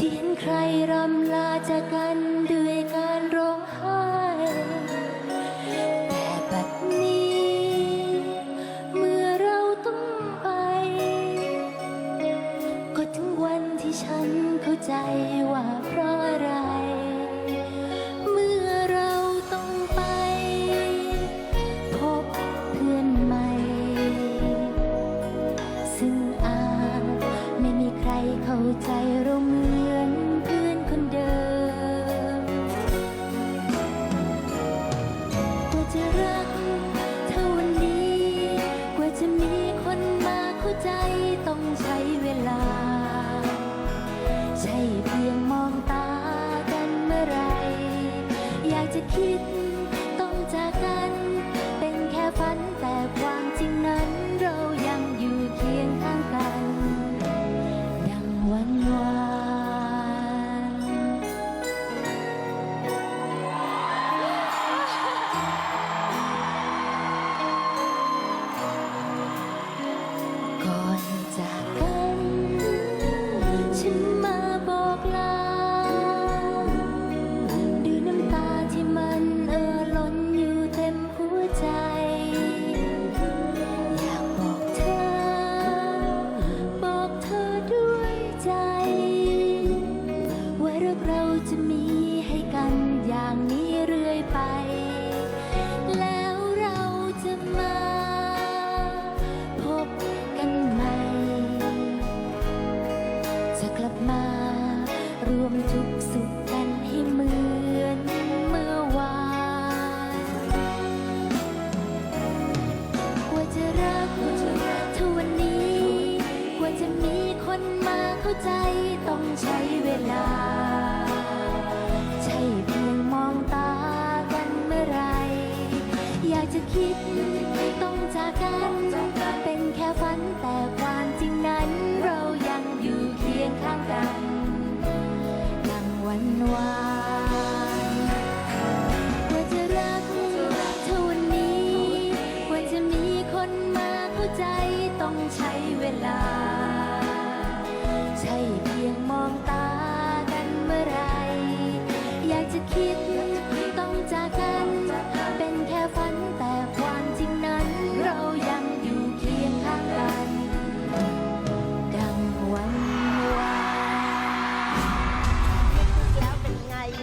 ที่เห็นใครรำลาจากกันด้วยการร้องไห้แต่บัดนี้ เมื่อเราต้องไป ก็ถึงวันที่ฉันเข้าใจ เพียงมองตากันเมื่อไร อยากจะคิด มีให้กันอย่างนี้เรื่อยไป แล้วเราจะมาพบกันใหม่ จะกลับมารวมทุกสุขกันให้เหมือนเมื่อวานกว่าจะรักเท่าวันนี้ กว่าจะมีคนมาเข้าใจต้องใช้เวลา คิด ต้องจากกัน เป็นแค่ฝันแต่ความจริงนั้น เรายังอยู่เคียงข้างกันดังวันวานกว่าจะรักเท่าวันนี้กว่าจะมีคนมาเข้าใจต้องใช้เวลา ใช่เพียงมองตา